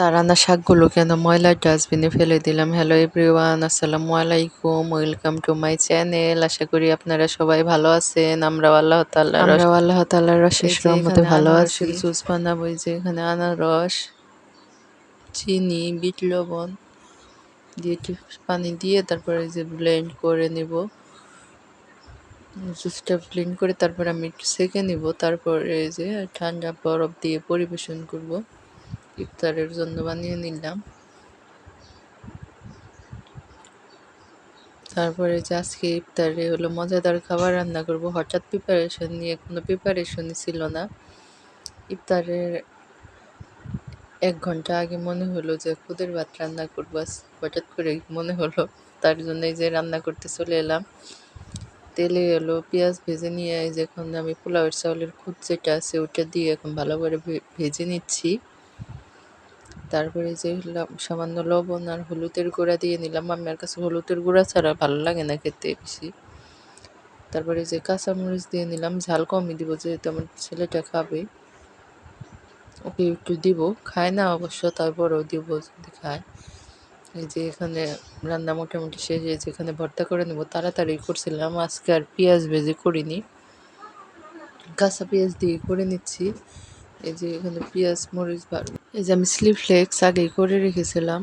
তার রান্না শাকগুলো কেন? ময়লার ডাস্টবিনে ফেলে দিলাম। হ্যালো এভরিওয়ান আসসালামু আলাইকুম ওয়েলকাম টু মাই চ্যানেল আশা করি আপনারা সবাই ভালো আছেন। আমরাও আল্লাহ তাআলা আমরাও আল্লাহ তাআলার অশেষ রহমতে ভালো আছি। জুস বানাবো। যে এখানে আনারস চিনি বিট লবণ দিয়ে একটু পানি দিয়ে তারপরে এই যে ব্লেন্ড করে নিব। জুসটা ব্লেন্ড করে তারপর আমি একটু সেকে নিব। তারপরে এই যে ঠান্ডা বরফ দিয়ে পরিবেশন করব। ইফতারের জন্য বানিয়ে নিলাম। তারপরে যে আজকে ইফতারে হলো মজাদার খাবার রান্না করব, হঠাৎ প্রিপারেশন নিয়ে কোনো প্রিপারেশনই ছিল না। ইফতারের এক ঘণ্টা আগে মনে হলো যে খুদের ভাত রান্না করব হঠাৎ করে মনে হলো তার জন্য এই যে রান্না করতে চলে এলাম। তেলে এলো পেঁয়াজ ভেজে নিয়ে এখন আমি পোলাওয়ের চাউলের খুদ যেটা আছে ওটা দিয়ে এখন ভালো করে ভেজে নিচ্ছি। তারপরে যে সামান্য লবণ আর হলুদের গুঁড়া দিয়ে নিলাম। আমার কাছে হলুদের গুঁড়া ছাড়া ভালো লাগে না খেতে বেশি। তারপরে যে কাঁচামরিচ দিয়ে নিলাম, ঝাল কমই দিব যেহেতু আমার ছেলেটা খাবে। ওকে একটু দিব, খায় না অবশ্য, তারপরেও দিব যদি খায়। এই যে এখানে রান্না মোটামুটি শেষ হয়েছে, এখানে ভর্তা করে নেব। তাড়াতাড়ি করছিলাম, আজকে আর পেঁয়াজ ভেজে করিনি। কাঁচা পেঁয়াজ দিয়ে করে নিচ্ছি। এই যে এখানে পেঁয়াজ, মরিচ এই যে আমি স্লিপ ফ্লেক্স আগেই করে রেখেছিলাম।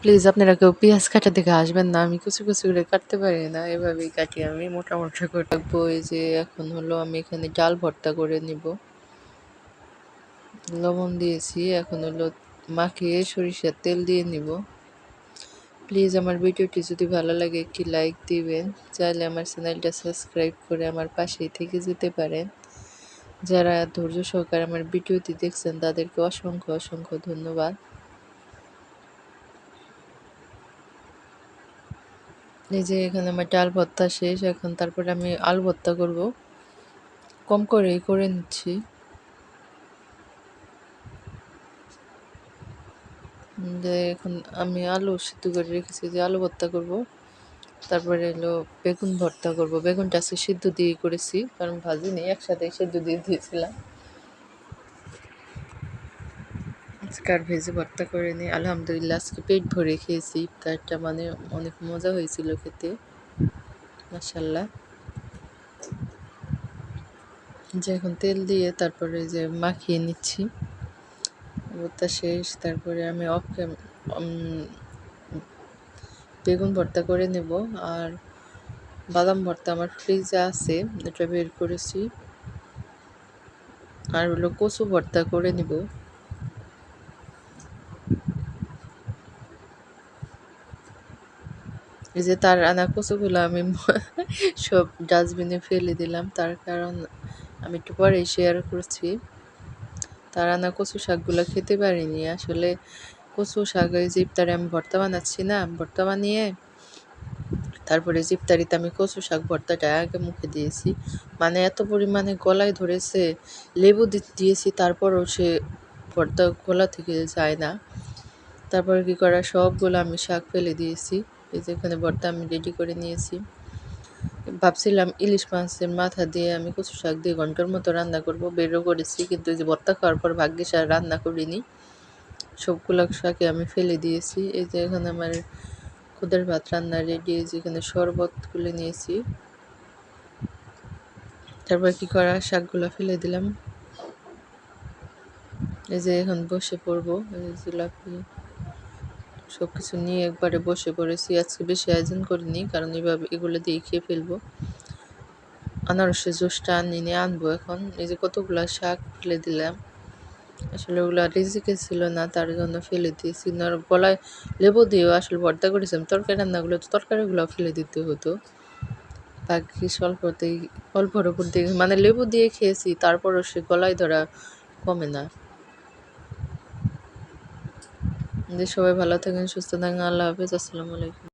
প্লিজ আপনারা কেউ পেঁয়াজ কাটা দেখে আসবেন না, আমি কুচি কুচি করে কাটতে পারি না, এভাবেই কাটি আমি মোটা মোটা করে। রাখব এই যে এখন হলো আমি এখানে ডাল ভর্তা করে নিব। লবণ দিয়েছি, এখন হলো মাখিয়ে সরিষার তেল দিয়ে নিব। প্লিজ আমার ভিডিওটি যদি ভালো লাগে একটি লাইক দিবেন, চাইলে আমার চ্যানেলটা সাবস্ক্রাইব করে আমার পাশেই থেকে যেতে পারেন। যারা ধৈর্য সহকারে আমার ভিডিওটি দেখছেন, তাদেরকে অসংখ্য অসংখ্য ধন্যবাদ। এই যে এখানে আমার ডাল ভর্তা শেষ, এখন তারপরে আমি আলু ভর্তা করব। কম করেই করে নিচ্ছি। যে এখন আমি আলু সিদ্ধ করে রেখেছি, যে আলু ভর্তা করব। তারপরে এলো বেগুন ভর্তা করব। বেগুনটা আজকে সিদ্ধ দিয়ে করেছি, কারণ ভাজি নেই একসাথে সিদ্ধ দিয়ে দিয়েছিলাম। আজকে আর ভেজে ভর্তা করে নিই আলহামদুলিল্লাহ, আজকে পেট ভরে খেয়েছি। ইফতারটা মানে অনেক মজা হয়েছিল খেতে মাসাল্লাহ যে এখন তেল দিয়ে তারপরে যে মাখিয়ে নিচ্ছি। ভর্তা শেষ, তারপরে আমি অফ বেগুন ভর্তা করে নেব আর বাদাম ভর্তা আমার ফ্রিজে আছে, এটা বের করেছি। আর হলো কচু ভর্তা করে নিব। এই যে তার আনা কচুগুলো আমি সব ডাস্টবিনে ফেলে দিলাম, তার কারণ আমি একটু পরেই শেয়ার করছি। তার আনা কচু শাকগুলো খেতে পারিনি, আসলে কচু ওই জিপতারে আমি ভর্তা বানাচ্ছি না। ভর্তা বানিয়ে তারপরে জিপতারিতে আমি কচু, শাক, ভর্তাটা আগে মুখে দিয়েছি। মানে এত পরিমাণে গলায় ধরেছে, লেবু দিয়েছি, তারপরও সে ভর্তা গলা থেকে যায় না। তারপরে কি করা, সবগুলো আমি শাক ফেলে দিয়েছি। এই যে এখানে ভর্তা আমি রেডি করে নিয়েছি। ভাবছিলাম ইলিশ মাছের মাথা দিয়ে আমি কচু শাক দিয়ে ঘণ্টার মতো রান্না করব, বেরও করেছি। কিন্তু যে ভর্তা খাওয়ার পর ভাগ্যিস আর রান্না করিনি। সবগুলো শাকে আমি ফেলে দিয়েছি। এই যে এখানে আমার খুদের ভাত রান্না রেডি এই যে এখানে শরবত খুলে নিয়েছি। তারপর কি করা, শাকগুলো ফেলে দিলাম। এই যে এখন বসে পড়ব, এই জিলাপি সব কিছু নিয়ে একবারে বসে পড়েছি। আজকে বেশি আয়োজন করিনি, কারণ এভাবে এগুলো দিয়ে খেয়ে ফেলব। আনারসের জুসটা আনিনি, আনব এখন। এই যে কতগুলো শাক ফেলে দিলাম। আসলে ওগুলো রিজিকে ছিল না, তার জন্য ফেলে দিয়েছি। আর গলায় লেবু দিয়েও আসলে ভর্তা করেছিলাম। তরকারি রান্নাগুলো তো তরকারিগুলো ফেলে দিতে হতো। বাকি স্বল্পতেই, অল্পর উপর দিয়ে মানে লেবু দিয়ে খেয়েছি, তারপরও সে গলায় ধরা কমে না। সবাই ভালো থাকেন, সুস্থ থাকেন, আল্লাহ হাফিজ, আসসালামু আলাইকুম।